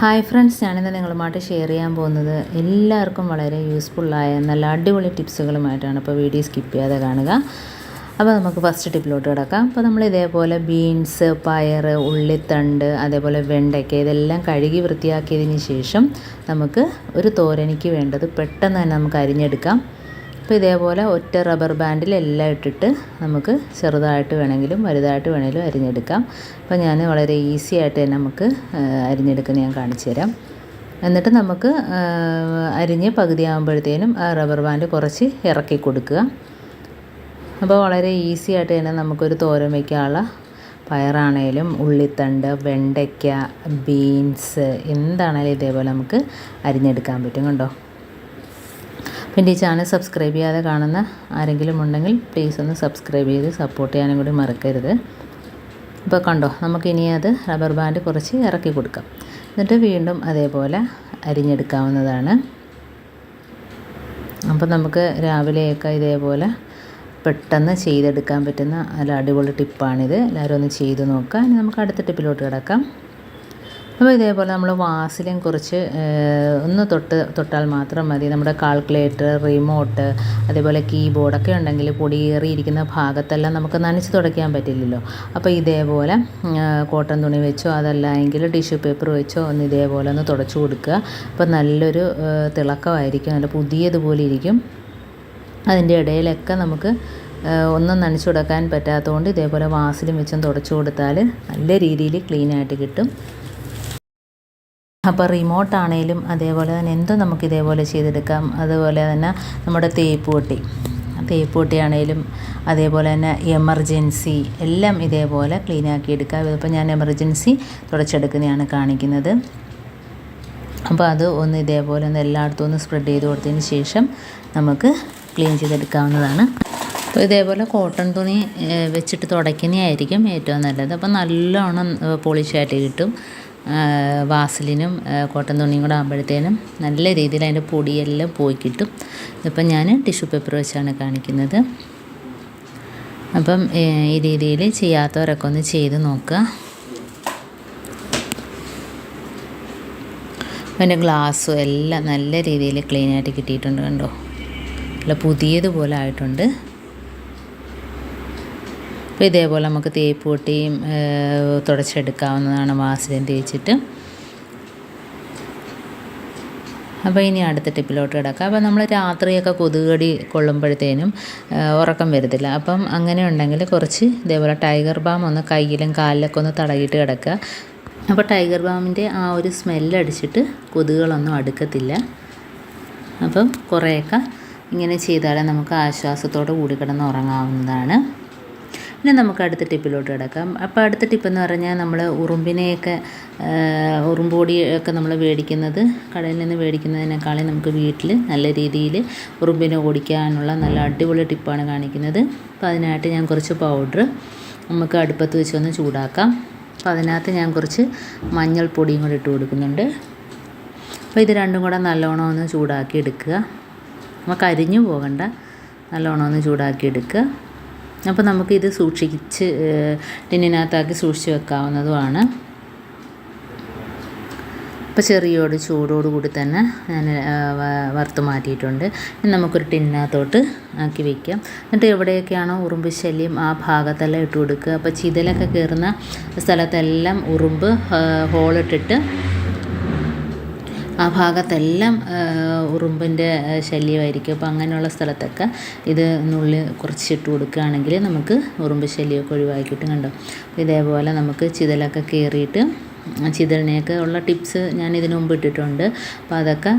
Hi friends ഞാനിന്ന് നിങ്ങളുമായിട്ട് share ചെയ്യാൻ പോകുന്നത് എല്ലാവർക്കും വളരെ യൂസ്ഫുള്ളായ നല്ല അടിപൊളി ടിപ്സുകളുമായിട്ടാണ് അപ്പോൾ വീഡിയോ സ്കിപ്പ് ചെയ്യാതെ കാണുക. അപ്പോൾ നമുക്ക് ഫസ്റ്റ് ടിപ്പിലോട്ട് കിടക്കാം. അപ്പോൾ നമ്മൾ ഇതേപോലെ ബീൻസ് പയർ ഉള്ളിത്തണ്ട് അതേപോലെ വെണ്ടയ്ക്ക ഇതെല്ലാം കഴുകി വൃത്തിയാക്കിയതിന് ശേഷം നമുക്ക് ഒരു തോരനിക്ക് വേണ്ടത് പെട്ടെന്ന് തന്നെ നമുക്ക് അരിഞ്ഞെടുക്കാം. അപ്പോൾ ഇതേപോലെ ഒറ്റ റബ്ബർ ബാൻഡിൽ എല്ലാം ഇട്ടിട്ട് നമുക്ക് ചെറുതായിട്ട് വേണമെങ്കിലും വലുതായിട്ട് വേണമെങ്കിലും അരിഞ്ഞെടുക്കാം. അപ്പോൾ ഞാൻ വളരെ ഈസി ആയിട്ട് തന്നെ നമുക്ക് അരിഞ്ഞെടുക്കുന്ന ഞാൻ കാണിച്ചു തരാം. എന്നിട്ട് നമുക്ക് അരിഞ്ഞ് പകുതിയാകുമ്പോഴത്തേനും ആ റബ്ബർ ബാൻഡ് കുറച്ച് ഇറക്കി കൊടുക്കുക. അപ്പോൾ വളരെ ഈസി ആയിട്ട് തന്നെ നമുക്കൊരു തോരൻ വയ്ക്കാനുള്ള പയറാണേലും ഉള്ളിത്തണ്ട് വെണ്ടയ്ക്ക ബീൻസ് എന്താണേലും ഇതേപോലെ നമുക്ക് അരിഞ്ഞെടുക്കാൻ പറ്റും. കണ്ടോ? പിന്നെ ഈ ചാനൽ സബ്സ്ക്രൈബ് ചെയ്യാതെ കാണുന്ന ആരെങ്കിലും ഉണ്ടെങ്കിൽ പ്ലീസ് ഒന്ന് സബ്സ്ക്രൈബ് ചെയ്ത് സപ്പോർട്ട് ചെയ്യാനും കൂടി മറക്കരുത്. ഇപ്പോൾ കണ്ടോ നമുക്കിനി അത് റബ്ബർ ബാൻഡ് കുറച്ച് ഇറക്കി കൊടുക്കാം. എന്നിട്ട് വീണ്ടും അതേപോലെ അരിഞ്ഞെടുക്കാവുന്നതാണ്. അപ്പോൾ നമുക്ക് രാവിലെയൊക്കെ ഇതേപോലെ പെട്ടെന്ന് ചെയ്തെടുക്കാൻ പറ്റുന്ന നല്ല അടിപൊളി ടിപ്പാണിത് എല്ലാവരും ഒന്ന് ചെയ്ത് നോക്കുക. ഇനി നമുക്ക് അടുത്ത ടിപ്പിലോട്ട് കിടക്കാം. അപ്പോൾ ഇതേപോലെ നമ്മൾ വാസിലും കുറച്ച് ഒന്ന് തൊട്ട് തൊട്ടാൽ മാത്രം മതി. നമ്മുടെ കാൽക്കുലേറ്റർ റിമോട്ട് അതേപോലെ കീബോർഡൊക്കെ ഉണ്ടെങ്കിൽ പൊടിയേറിയിരിക്കുന്ന ഭാഗത്തെല്ലാം നമുക്ക് നനച്ച് തുടയ്ക്കാൻ പറ്റില്ലല്ലോ. അപ്പോൾ ഇതേപോലെ കോട്ടൺ തുണി വെച്ചോ അതല്ല എങ്കിൽ ടിഷ്യൂ പേപ്പർ വെച്ചോ ഒന്ന് ഇതേപോലെ ഒന്ന് തുടച്ചു കൊടുക്കുക. അപ്പോൾ നല്ലൊരു തിളക്കമായിരിക്കും. നല്ല പുതിയതുപോലെ ഇരിക്കും. അതിന്റെ ഇടയിലൊക്കെ നമുക്ക് ഒന്നും നനച്ചു കൊടുക്കാൻ പറ്റാത്തതുകൊണ്ട് ഇതേപോലെ വാസിലും വെച്ചും തുടച്ചു കൊടുത്താൽ നല്ല രീതിയിൽ ക്ലീനായിട്ട് കിട്ടും. അപ്പോൾ റിമോട്ട് ആണേലും അതേപോലെ തന്നെ എന്തും നമുക്ക് ഇതേപോലെ ചെയ്തെടുക്കാം. അതുപോലെ തന്നെ നമ്മുടെ തേപ്പ് പൊട്ടി. തേപ്പ് പൊട്ടിയാണേലും അതേപോലെ തന്നെ എമർജൻസി എല്ലാം ഇതേപോലെ ക്ലീൻ ആക്കി എടുക്കാം ഇതിപ്പോൾ ഞാൻ എമർജൻസി തുടച്ചെടുക്കുന്നതാണ് കാണിക്കുന്നത്. അപ്പോൾ അത് ഒന്ന് ഇതേപോലെ ഒന്ന് എല്ലായിടത്തും ഒന്ന് സ്പ്രെഡ് ചെയ്ത് കൊടുത്തതിന് ശേഷം നമുക്ക് ക്ലീൻ ചെയ്തെടുക്കാവുന്നതാണ്. അപ്പോൾ ഇതേപോലെ കോട്ടൺ തുണി വെച്ചിട്ട് തുടയ്ക്കുന്നതായിരിക്കും ഏറ്റവും നല്ലത്. അപ്പോൾ നല്ലോണം പോളിഷായിട്ട് കിട്ടും. വാസലിനും കോട്ടൺ തുണിയും കൂടെ ആകുമ്പോഴത്തേനും നല്ല രീതിയിൽ അതിന്റെ പൊടിയെല്ലാം പോയി കിട്ടും. ഇതിപ്പം ഞാൻ ടിഷ്യൂ പേപ്പർ വെച്ചാണ് കാണിക്കുന്നത്. അപ്പം ഈ രീതിയിൽ ചെയ്യാത്തവരൊക്കെ ഒന്ന് ചെയ്ത് നോക്കുക. അതിന്റെ ഗ്ലാസ്സും എല്ലാം നല്ല രീതിയിൽ ക്ലീനായിട്ട് കിട്ടിയിട്ടുണ്ട് കണ്ടോ? നല്ല പുതിയതുപോലെ ആയിട്ടുണ്ട്. അപ്പോൾ ഇതേപോലെ നമുക്ക് തേപ്പ് പൊട്ടിയും തുടച്ചെടുക്കാവുന്നതാണ് വാസലിൻ തേച്ചിട്ട്. അപ്പോൾ ഇനി അടുത്ത ടിപ്പിലോട്ട് കിടക്കാം. അപ്പോൾ നമ്മൾ രാത്രിയൊക്കെ കൊതുകടി കൊള്ളുമ്പോഴത്തേനും ഉറക്കം വരത്തില്ല. അപ്പം അങ്ങനെ ഉണ്ടെങ്കിൽ കുറച്ച് ഇതേപോലെ ടൈഗർ ബാം ഒന്ന് കയ്യിലും കാലിലൊക്കെ ഒന്ന് തടകിയിട്ട് കിടക്കുക. അപ്പോൾ ടൈഗർ ബാമിന്റെ ആ ഒരു സ്മെല്ലടിച്ചിട്ട് കൊതുകുകളൊന്നും അടുക്കത്തില്ല. അപ്പം കുറേയൊക്കെ ഇങ്ങനെ ചെയ്താലേ നമുക്ക് ആശ്വാസത്തോടെ കൂടി കിടന്ന് ഉറങ്ങാവുന്നതാണ്. പിന്നെ നമുക്ക് അടുത്ത ടിപ്പിലോട്ട് കിടക്കാം. അപ്പോൾ അടുത്ത ടിപ്പ് എന്ന് പറഞ്ഞാൽ നമ്മൾ ഉറുമ്പിനെയൊക്കെ ഉറുമ്പൊടിയൊക്കെ ഉറുമ്പ് നമ്മൾ മേടിക്കുന്നത് കടയിൽ നിന്ന് മേടിക്കുന്നതിനേക്കാളും നമുക്ക് വീട്ടിൽ നല്ല രീതിയിൽ ഉറുമ്പിനെ ഓടിക്കാനുള്ള നല്ല അടിപൊളി ടിപ്പാണ് കാണിക്കുന്നത്. അപ്പോൾ അതിനായിട്ട് ഞാൻ കുറച്ച് പൗഡർ നമുക്ക് അടുപ്പത്ത് വെച്ച് ഒന്ന് ചൂടാക്കാം. അപ്പോൾ അതിനകത്ത് ഞാൻ കുറച്ച് മഞ്ഞൾപ്പൊടിയും കൂടി ഇട്ട് കൊടുക്കുന്നുണ്ട്. അപ്പോൾ ഇത് രണ്ടും കൂടെ നല്ലോണം ഒന്ന് ചൂടാക്കി എടുക്കുക. നമുക്ക് അരിഞ്ഞു പോകണ്ട. നല്ലോണം ഒന്ന് ചൂടാക്കി എടുക്കുക. അപ്പോൾ നമുക്കിത് സൂക്ഷിച്ച് ടിന്നിനകത്താക്കി സൂക്ഷിച്ച് വെക്കാവുന്നതുമാണ്. അപ്പോൾ ചെറിയോട് ചൂടോടുകൂടി തന്നെ ഞാൻ വറുത്ത് മാറ്റിയിട്ടുണ്ട്. നമുക്കൊരു ടിന്നിനകത്തോട്ട് ആക്കി വയ്ക്കാം എന്നിട്ട് എവിടെയൊക്കെയാണോ ഉറുമ്പ് ശല്യം ആ ഭാഗത്തെല്ലാം ഇട്ട് കൊടുക്കുക. അപ്പോൾ ചിതലൊക്കെ കയറുന്ന സ്ഥലത്തെല്ലാം ഉറുമ്പ് ഹോളിട്ടിട്ട് ആ ഭാഗത്തെല്ലാം ഉറുമ്പിന്റെ ശല്യമായിരിക്കും. അപ്പോൾ അങ്ങനെയുള്ള സ്ഥലത്തൊക്കെ ഇത് നുള്ളി കുറച്ചിട്ട് കൊടുക്കുകയാണെങ്കിൽ നമുക്ക് ഉറുമ്പ് ശല്യമൊക്കെ ഒഴിവാക്കി കിട്ടും കണ്ടോ ഇതേപോലെ നമുക്ക് ചിതലൊക്കെ കയറിയിട്ട് ചിതലിനെയൊക്കെ ഉള്ള ടിപ്സ് ഞാൻ ഇതിനു മുമ്പ് ഇട്ടിട്ടുണ്ട്. അപ്പോൾ അതൊക്കെ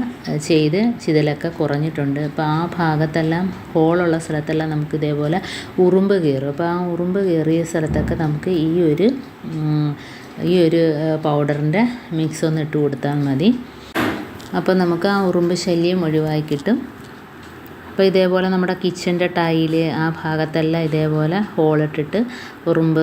ചെയ്ത് ചിതലൊക്കെ കുറഞ്ഞിട്ടുണ്ട്. അപ്പോൾ ആ ഭാഗത്തെല്ലാം ഹോളുള്ള സ്ഥലത്തെല്ലാം നമുക്ക് ഇതേപോലെ ഉറുമ്പ് കയറും അപ്പോൾ ആ ഉറുമ്പ് കയറിയ സ്ഥലത്തൊക്കെ നമുക്ക് ഈ ഒരു ഈ ഒരു പൗഡറിന്റെ മിക്സ് ഒന്ന് ഇട്ട് കൊടുത്താൽ മതി. അപ്പോൾ നമുക്ക് ആ ഉറുമ്പ് ശല്യം ഒഴിവായി കിട്ടും. അപ്പോൾ ഇതേപോലെ നമ്മുടെ കിച്ചന്റെ ടൈൽ ആ ഭാഗത്തെല്ലാം ഇതേപോലെ ഹോളിട്ടിട്ട് ഉറുമ്പ്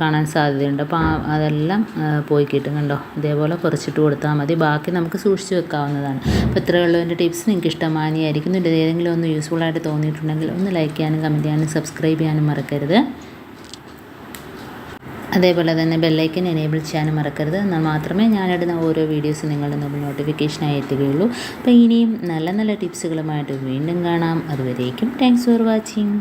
കാണാൻ സാധ്യതയുണ്ട്. അപ്പോൾ അതെല്ലാം പോയി കിട്ടും കണ്ടോ? ഇതേപോലെ കുറച്ചിട്ട് കൊടുത്താൽ മതി. ബാക്കി നമുക്ക് സൂക്ഷിച്ച് വെക്കാവുന്നതാണ്. അപ്പോൾ ഇത്രയുള്ള എന്റെ ടിപ്സ്. നിങ്ങൾക്ക് ഇഷ്ടമാനിയായിരിക്കുന്നു ഇത് ഏതെങ്കിലും ഒന്ന് യൂസ്ഫുൾ ആയിട്ട് തോന്നിയിട്ടുണ്ടെങ്കിൽ ഒന്ന് ലൈക്ക് ചെയ്യാനും കമന്റ് ചെയ്യാനും സബ്സ്ക്രൈബ് ചെയ്യാനും മറക്കരുത്. അതേപോലെ തന്നെ ബെല്ലൈക്കൻ എനേബിൾ ചെയ്യാനും മറക്കരുത്. എന്നാൽ മാത്രമേ ഞാനിടുന്ന ഓരോ വീഡിയോസ് നിങ്ങളുടെ മുമ്പിൽ നോട്ടിഫിക്കേഷനായി എത്തുകയുള്ളൂ. അപ്പോൾ ഇനിയും നല്ല നല്ല ടിപ്സുകളുമായിട്ട് വീണ്ടും കാണാം. അതുവരേക്കും താങ്ക്സ് ഫോർ വാച്ചിങ്